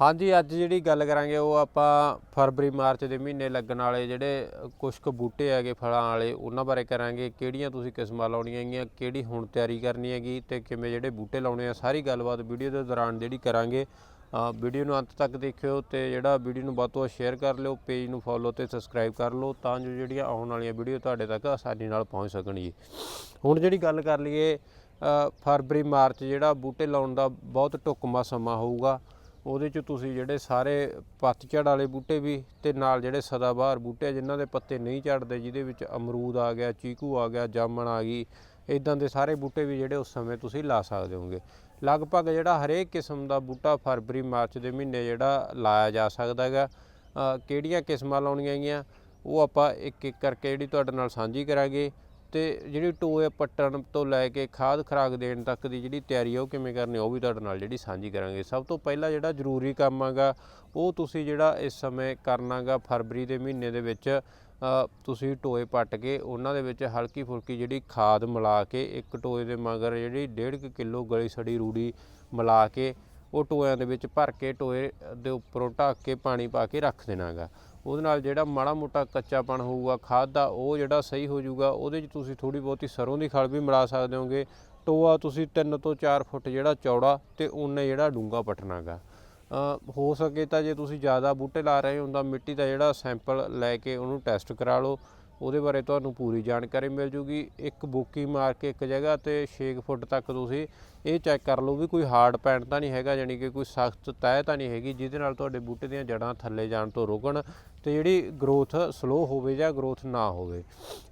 ਹਾਂਜੀ, ਅੱਜ ਜਿਹੜੀ ਗੱਲ ਕਰਾਂਗੇ ਉਹ ਆਪਾਂ ਫਰਵਰੀ, ਮਾਰਚ ਦੇ ਮਹੀਨੇ ਲੱਗਣ ਵਾਲੇ ਜਿਹੜੇ ਕੁਝ ਕੁ ਬੂਟੇ ਹੈਗੇ ਫਲਾਂ ਵਾਲੇ, ਉਹਨਾਂ ਬਾਰੇ ਕਰਾਂਗੇ। ਕਿਹੜੀਆਂ ਤੁਸੀਂ ਕਿਸਮਾਂ ਲਾਉਣੀਆਂ ਹੈਗੀਆਂ, ਕਿਹੜੀ ਹੁਣ ਤਿਆਰੀ ਕਰਨੀ ਹੈਗੀ ਤੇ ਕਿਵੇਂ ਜਿਹੜੇ ਬੂਟੇ ਲਾਉਣੇ ਆ, ਸਾਰੀ ਗੱਲਬਾਤ ਵੀਡੀਓ ਦੇ ਦੌਰਾਨ ਜਿਹੜੀ ਕਰਾਂਗੇ। ਵੀਡੀਓ ਨੂੰ ਅੰਤ ਤੱਕ ਦੇਖਿਓ ਤੇ ਜਿਹੜਾ ਵੀਡੀਓ ਨੂੰ ਵੱਧ ਤੋਂ ਵੱਧ ਸ਼ੇਅਰ ਕਰ ਲਿਓ, ਪੇਜ ਨੂੰ ਫੋਲੋ ਤੇ ਸਬਸਕ੍ਰਾਈਬ ਕਰ ਲਓ ਤਾਂ ਜੋ ਜਿਹੜੀਆਂ ਆਉਣ ਵਾਲੀਆਂ ਵੀਡੀਓ ਤੁਹਾਡੇ ਤੱਕ ਆਸਾਨੀ ਨਾਲ ਪਹੁੰਚ ਸਕਣ ਜੀ। ਹੁਣ ਜਿਹੜੀ ਗੱਲ ਕਰ ਲਈਏ ਫਰਵਰੀ, ਮਾਰਚ ਜਿਹੜਾ ਬੂਟੇ ਲਾਉਣ ਦਾ ਬਹੁਤ ਢੁਕਮਾ ਸਮਾਂ ਹੋਊਗਾ। ਉਹਦੇ ਚ ਤੁਸੀਂ ਜਿਹੜੇ ਸਾਰੇ ਪੱਤਝੜ ਵਾਲੇ ਬੂਟੇ ਵੀ ਤੇ ਨਾਲ ਜਿਹੜੇ ਸਦਾਬਹਾਰ ਬੂਟੇ ਆ, ਜਿਨ੍ਹਾਂ ਦੇ ਪੱਤੇ ਨਹੀਂ ਝੜਦੇ, ਜਿਹਦੇ ਵਿੱਚ ਅਮਰੂਦ ਆ ਗਿਆ, ਚੀਕੂ ਆ ਗਿਆ, ਜਾਮਣ ਆ ਗਈ ਇਦਾਂ ਦੇ ਸਾਰੇ ਬੂਟੇ ਵੀ ਜਿਹੜੇ ਉਸ ਸਮੇਂ ਤੁਸੀਂ ਲਾ ਸਕਦੇ ਹੋਗੇ ਲਗਭਗ ਜਿਹੜਾ ਹਰੇਕ ਕਿਸਮ ਦਾ ਬੂਟਾ ਫਰਵਰੀ, ਮਾਰਚ ਦੇ ਮਹੀਨੇ ਜਿਹੜਾ ਲਾਇਆ ਜਾ ਸਕਦਾ ਹੈਗਾ। ਕਿਹੜੀਆਂ ਕਿਸਮਾਂ ਲਾਉਣੀਆਂ ਹੈਗੀਆਂ, ਉਹ ਆਪਾਂ ਇੱਕ ਇੱਕ ਕਰਕੇ ਜਿਹੜੀ ਤੁਹਾਡੇ ਨਾਲ ਸਾਂਝੀ ਕਰਾਂਗੇ। ਤੇ ਜਿਹੜੀ ਟੋਏ ਪੱਟਣ ਤੋਂ ਲੈ ਕੇ ਖਾਦ ਖਰਾਕ ਦੇਣ ਤੱਕ ਦੀ ਜਿਹੜੀ ਤਿਆਰੀ ਆ, ਉਹ ਕਿਵੇਂ ਕਰਨੀ ਉਹ ਵੀ ਤੁਹਾਡੇ ਨਾਲ ਜਿਹੜੀ ਸਾਂਝੀ ਕਰਾਂਗੇ। ਸਭ ਤੋਂ ਪਹਿਲਾਂ ਜਿਹੜਾ ਜ਼ਰੂਰੀ ਕੰਮ ਆਗਾ, ਉਹ ਤੁਸੀਂ ਜਿਹੜਾ ਇਸ ਸਮੇਂ ਕਰਨਾਗਾ ਫਰਵਰੀ ਦੇ ਮਹੀਨੇ ਦੇ ਵਿੱਚ ਤੁਸੀਂ ਟੋਏ ਪੱਟ ਕੇ ਉਹਨਾਂ ਦੇ ਵਿੱਚ ਹਲਕੀ ਫੁਲਕੀ ਜਿਹੜੀ ਖਾਦ ਮਿਲਾ ਕੇ, ਇੱਕ ਟੋਏ ਦੇ ਮਗਰ ਜਿਹੜੀ 1.5 ਕਿਲੋ ਗਲੀ ਸੜੀ ਰੂੜੀ ਮਿਲਾ ਕੇ ਉਹ ਟੋਇਆਂ ਦੇ ਵਿੱਚ ਭਰ ਕੇ ਟੋਏ ਦੇ ਉੱਪਰੋਂ ਢੱਕ ਕੇ ਪਾਣੀ ਪਾ ਕੇ ਰੱਖ ਦੇਣਾਗਾ। ਉਹਦੇ ਨਾਲ ਜਿਹੜਾ ਮਾੜਾ ਮੋਟਾ ਕੱਚਾਪਣ ਹੋਊਗਾ, ਖਾਦ ਦਾ ਉਹ ਜਿਹੜਾ ਸਹੀ ਹੋ ਜਾਊਗਾ, ਉਹਦੇ 'ਚ ਤੁਸੀਂ ਥੋੜੀ ਬਹੁਤੀ ਸਰੋਂ ਦੀ ਖਲ ਵੀ ਮਿਲਾ ਸਕਦੇ ਹੋਗੇ। ਟੋਆ ਤੁਸੀਂ 3 ਤੋਂ 4 ਫੁੱਟ ਜਿਹੜਾ ਚੌੜਾ ਤੇ ਉਨੇ ਜਿਹੜਾ ਡੂੰਗਾ ਪਟਣਾਗਾ। ਹੋ ਸਕੇ ਤਾਂ ਜੇ ਤੁਸੀਂ ਜ਼ਿਆਦਾ ਬੂਟੇ ਲਾ ਰਹੇ ਹੋ ਤਾਂ ਮਿੱਟੀ ਦਾ ਜਿਹੜਾ ਸੈਂਪਲ ਲੈ ਕੇ ਉਹਨੂੰ ਟੈਸਟ ਕਰਾ ਲਓ। ਉਹਦੇ ਬਾਰੇ ਤੁਹਾਨੂੰ ਪੂਰੀ ਜਾਣਕਾਰੀ ਮਿਲ ਜੂਗੀ। ਇੱਕ ਬੋਕੀ ਮਾਰ ਕੇ ਇੱਕ ਜਗ੍ਹਾ ਤੇ 6 ਫੁੱਟ ਤੱਕ ਤੁਸੀਂ ਇਹ ਚੈੱਕ ਕਰ ਲਓ ਵੀ ਕੋਈ ਹਾਰਡ ਪੈਣ ਤਾਂ ਨਹੀਂ ਹੈਗਾ ਯਾਨੀ ਕਿ ਕੋਈ ਸਖਤ ਤਹਿ ਤਾਂ ਨਹੀਂ ਹੈਗੀ ਜਿਹਦੇ ਨਾਲ ਤੁਹਾਡੇ ਬੂਟੇ ਦੀਆਂ ਜੜਾਂ ਥੱਲੇ ਜਾਣ ਤੋਂ ਰੋਕਣ ਤੇ ਜਿਹੜੀ ਗਰੋਥ ਸਲੋ ਹੋਵੇ ਜਾਂ ਗਰੋਥ ਨਾ ਹੋਵੇ।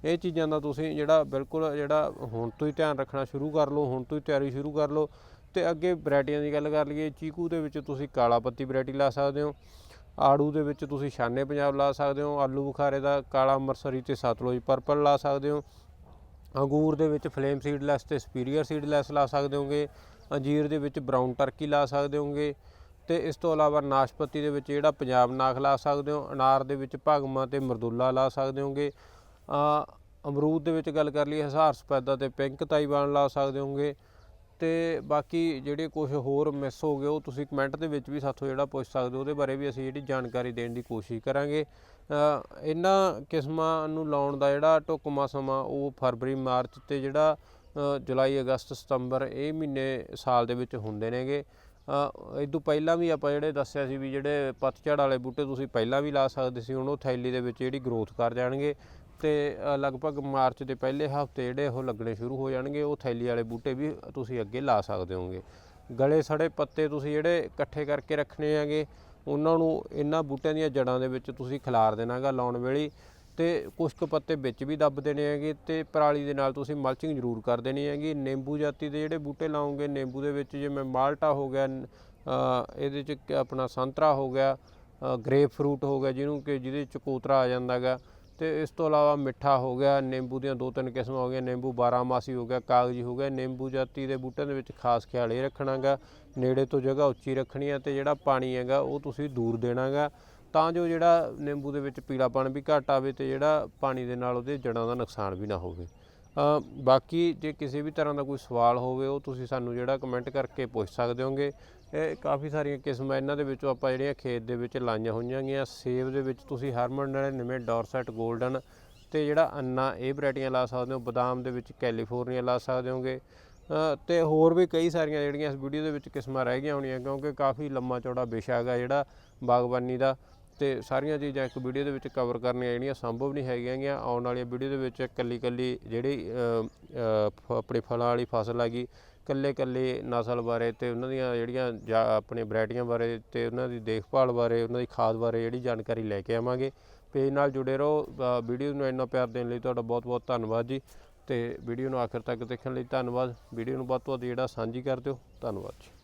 ਇਹ ਚੀਜ਼ਾਂ ਦਾ ਤੁਸੀਂ ਜਿਹੜਾ ਬਿਲਕੁਲ ਜਿਹੜਾ ਹੁਣ ਤੋਂ ਹੀ ਧਿਆਨ ਰੱਖਣਾ ਸ਼ੁਰੂ ਕਰ ਲਓ, ਹੁਣ ਤੋਂ ਹੀ ਤਿਆਰੀ ਸ਼ੁਰੂ ਕਰ ਲਓ ਤੇ ਅੱਗੇ ਵੈਰਾਈਟੀਆਂ ਦੀ ਗੱਲ ਕਰ ਲਈਏ, ਚੀਕੂ ਦੇ ਵਿੱਚ ਤੁਸੀਂ ਕਾਲਾ ਪੱਤੀ ਵੈਰਾਈਟੀ ਲਾ ਸਕਦੇ ਹੋ। ਆੜੂ ਦੇ ਵਿੱਚ ਤੁਸੀਂ ਸ਼ਾਨੇ ਪੰਜਾਬ ਲਾ ਸਕਦੇ ਹੋ, ਆਲੂ ਬੁਖਾਰੇ ਦਾ ਕਾਲਾ ਮਰਸਰੀ ਤੇ ਸਤਲੁਜ ਪਰਪਲ ਲਾ ਸਕਦੇ ਹੋ। ਅੰਗੂਰ ਦੇ ਵਿੱਚ ਫਲੇਮ ਸੀਡਲੈਸ ਤੇ ਸਪੀਰੀਅਰ ਸੀਡਲੈਸ ਲਾ ਸਕਦੇ ਹੋਗੇ। ਅੰਜੀਰ ਦੇ ਵਿੱਚ ਬਰਾਊਨ ਟਰਕੀ ਲਾ ਸਕਦੇ ਹੋਗੇ। ਤੇ ਇਸ ਤੋਂ ਇਲਾਵਾ ਨਾਸ਼ਪਤੀ ਦੇ ਵਿੱਚ ਜਿਹੜਾ ਪੰਜਾਬ ਨਾਖ ਲਾ ਸਕਦੇ ਹੋ, ਅਨਾਰ ਦੇ ਵਿੱਚ ਭਗਮਾ ਤੇ ਮਰਦੂਲਾ ਲਾ ਸਕਦੇ ਹੋਗੇ। ਅਮਰੂਦ ਦੇ ਵਿੱਚ ਗੱਲ ਕਰ ਲਈ ਹਜ਼ਾਰ ਸਪੈਦਾ ਤੇ ਪਿੰਕ ਤਾਈਵਾਨ ਲਾ ਸਕਦੇ ਹੋਗੇ। ਤੇ ਬਾਕੀ ਜਿਹੜੇ ਕੁਝ ਹੋਰ ਮਿਸ ਹੋ ਗਏ, ਉਹ ਤੁਸੀਂ ਕਮੈਂਟ ਦੇ ਵਿੱਚ ਵੀ ਸਾਥੋਂ ਜਿਹੜਾ ਪੁੱਛ ਸਕਦੇ ਹੋ, ਉਹਦੇ ਬਾਰੇ ਵੀ ਅਸੀਂ ਜਿਹੜੀ ਜਾਣਕਾਰੀ ਦੇਣ ਦੀ ਕੋਸ਼ਿਸ਼ ਕਰਾਂਗੇ। ਇਹਨਾਂ ਕਿਸਮਾਂ ਨੂੰ ਲਾਉਣ ਦਾ ਜਿਹੜਾ ਢੁਕਮਾ ਸਮਾਂ, ਉਹ ਫਰਵਰੀ, ਮਾਰਚ ਤੇ ਜਿਹੜਾ ਜੁਲਾਈ, ਅਗਸਤ, ਸਤੰਬਰ ਇਹ ਮਹੀਨੇ ਸਾਲ ਦੇ ਵਿੱਚ ਹੁੰਦੇ ਨੇਗੇ। ਇਹ ਤੋਂ ਪਹਿਲਾਂ ਵੀ ਆਪਾਂ ਜਿਹੜੇ ਦੱਸਿਆ ਸੀ ਵੀ ਜਿਹੜੇ ਪਤਝੜ ਵਾਲੇ ਬੂਟੇ ਤੁਸੀਂ ਪਹਿਲਾਂ ਵੀ ਲਾ ਸਕਦੇ ਸੀ, ਹੁਣ ਉਹ ਥੈਲੀ ਦੇ ਵਿੱਚ ਜਿਹੜੀ ਗਰੋਥ ਕਰ ਜਾਣਗੇ ਤੇ ਲਗਭਗ ਮਾਰਚ ਦੇ ਪਹਿਲੇ ਹਫ਼ਤੇ ਜਿਹੜੇ ਉਹ ਲੱਗਣੇ ਸ਼ੁਰੂ ਹੋ ਜਾਣਗੇ, ਉਹ ਥੈਲੀ ਵਾਲੇ ਬੂਟੇ ਵੀ ਤੁਸੀਂ ਅੱਗੇ ਲਾ ਸਕਦੇ ਹੋਗੇ ਗਲੇ ਸੜੇ ਪੱਤੇ ਤੁਸੀਂ ਜਿਹੜੇ ਇਕੱਠੇ ਕਰਕੇ ਰੱਖਣੇ ਹੈਗੇ, ਉਹਨਾਂ ਨੂੰ ਇਹਨਾਂ ਬੂਟਿਆਂ ਦੀਆਂ ਜੜਾਂ ਦੇ ਵਿੱਚ ਤੁਸੀਂ ਖਿਲਾਰ ਦੇਣਾਗਾ ਲਾਉਣ ਵੇਲੇ। ਤੇ ਕੁਝ ਕੁ ਪੱਤੇ ਵਿੱਚ ਵੀ ਦੱਬ ਦੇਣੇ ਹੈਗੇ ਤੇ ਪਰਾਲੀ ਦੇ ਨਾਲ ਤੁਸੀਂ ਮਲਚਿੰਗ ਜ਼ਰੂਰ ਕਰ ਦੇਣੀ ਹੈਗੀ। ਨਿੰਬੂ ਜਾਤੀ ਦੇ ਜਿਹੜੇ ਬੂਟੇ ਲਾਓਗੇ, ਨਿੰਬੂ ਦੇ ਵਿੱਚ ਜਿਵੇਂ ਮਾਲਟਾ ਹੋ ਗਿਆ ਇਹਦੇ ਚ ਆਪਣਾ ਸੰਤਰਾ ਹੋ ਗਿਆ ਗ੍ਰੇਪ ਫਰੂਟ ਹੋ ਗਿਆ ਜਿਹਨੂੰ ਕਿ ਜਿਹਦੇ ਚ ਕੋਤਰਾ ਆ ਜਾਂਦਾਗਾ ਤੇ ਇਸ ਤੋਂ ਇਲਾਵਾ ਮਿੱਠਾ ਹੋ ਗਿਆ, ਨਿੰਬੂ ਦੀਆਂ ਦੋ ਤਿੰਨ ਕਿਸਮਾਂ ਹੋ ਗਈਆਂ, ਨਿੰਬੂ 12 ਮਾਸੀ ਹੋ ਗਿਆ, ਕਾਗਜੀ ਹੋ ਗਿਆ। ਨਿੰਬੂ ਜਾਤੀ ਦੇ ਬੂਟਿਆਂ ਦੇ ਵਿੱਚ ਖਾਸ ਖਿਆਲ ਇਹ ਰੱਖਣਾਗਾ ਨੇੜੇ ਤੋਂ ਜਗ੍ਹਾ ਉੱਚੀ ਰੱਖਣੀ ਹੈ ਤੇ ਜਿਹੜਾ ਪਾਣੀ ਹੈਗਾ ਉਹ ਤੁਸੀਂ ਦੂਰ ਦੇਣਾਗਾ ਤਾਂ ਜੋ ਜਿਹੜਾ ਨਿੰਬੂ ਦੇ ਵਿੱਚ ਪੀਲਾਪਣ ਵੀ ਘੱਟ ਆਵੇ ਤੇ ਜਿਹੜਾ ਪਾਣੀ ਦੇ ਨਾਲ ਉਹਦੇ ਜੜਾਂ ਦਾ ਨੁਕਸਾਨ ਵੀ ਨਾ ਹੋਵੇ। ਬਾਕੀ ਜੇ ਕਿਸੇ ਵੀ ਤਰ੍ਹਾਂ ਦਾ ਕੋਈ ਸਵਾਲ ਹੋਵੇ ਉਹ ਤੁਸੀਂ ਸਾਨੂੰ ਜਿਹੜਾ ਕਮੈਂਟ ਕਰਕੇ ਪੁੱਛ ਸਕਦੇ ਹੋਗੇ। ਇਹ ਕਾਫੀ ਸਾਰੀਆਂ ਕਿਸਮਾਂ ਇਹਨਾਂ ਦੇ ਵਿੱਚੋਂ ਆਪਾਂ ਜਿਹੜੀਆਂ ਖੇਤ ਦੇ ਵਿੱਚ ਲਾਈਆਂ ਹੋਈਆਂ ਗੀਆਂ। ਸੇਬ ਦੇ ਵਿੱਚ ਤੁਸੀਂ ਹਰਮਨ 99 ਡੋਰਸੈਟ 골ਡਨ ਤੇ ਜਿਹੜਾ ਅੰਨਾ ਇਹ ਵੈਰਾਈਟੀਆਂ ਲਾ ਸਕਦੇ ਹੋ। ਬਦਾਮ ਦੇ ਵਿੱਚ ਕੈਲੀਫੋਰਨੀਆ ਲਾ ਸਕਦੇ ਹੋਗੇ। ਅ, ਤੇ ਹੋਰ ਵੀ ਕਈ ਸਾਰੀਆਂ ਜਿਹੜੀਆਂ ਇਸ ਵੀਡੀਓ ਦੇ ਵਿੱਚ ਕਿਸਮਾਂ ਰਹਿ ਗਈਆਂ ਹੋਣੀਆਂ ਕਿਉਂਕਿ ਕਾਫੀ ਲੰਮਾ ਚੌੜਾ ਵਿਸ਼ਾ ਹੈਗਾ ਜਿਹੜਾ ਬਾਗਬਾਨੀ ਦਾ। ਤੇ ਸਾਰੀਆਂ ਚੀਜ਼ਾਂ ਇੱਕ ਵੀਡੀਓ ਦੇ ਵਿੱਚ ਕਵਰ ਕਰਨੀਆਂ ਜਿਹੜੀਆਂ ਸੰਭਵ ਨਹੀਂ ਹੈਗੀਆਂ ਗੀਆਂ। ਆਉਣ ਵਾਲੀਆਂ ਵੀਡੀਓ ਦੇ ਵਿੱਚ ਕੱਲੀ ਕੱਲੀ ਜਿਹੜੀ ਫ- ਆਪਣੇ ਫਲਾਂ ਵਾਲੀ ਫਸਲ ਹੈਗੀ ਕੱਲੇ ਕੱਲੇ ਨਸਲ ਬਾਰੇ ਤੇ ਉਹਨਾਂ ਦੀਆਂ ਜਿਹੜੀਆਂ ਜਾ- ਆਪਣੇ ਵੈਰਾਈਟੀਆਂ ਬਾਰੇ ਤੇ ਉਹਨਾਂ ਦੀ ਦੇਖਭਾਲ ਬਾਰੇ, ਉਹਨਾਂ ਦੀ ਖਾਦ ਬਾਰੇ ਜਿਹੜੀ ਜਾਣਕਾਰੀ ਲੈ ਕੇ ਆਵਾਂਗੇ। ਪੇਜ ਨਾਲ ਜੁੜੇ ਰਹੋ। ਵੀਡੀਓ ਨੂੰ ਇੰਨਾ ਪਿਆਰ ਦੇਣ ਲਈ ਤੁਹਾਡਾ ਬਹੁਤ ਬਹੁਤ ਧੰਨਵਾਦ ਜੀ। ਤੇ ਵੀਡੀਓ ਨੂੰ ਆਖਿਰ ਤੱਕ ਦੇਖਣ ਲਈ ਧੰਨਵਾਦ। ਵੀਡੀਓ ਨੂੰ ਵੱਧ ਤੋਂ ਵੱਧ ਜਿਹੜਾ ਸਾਂਝੀ ਕਰ ਦਿਓ। ਧੰਨਵਾਦ ਜੀ।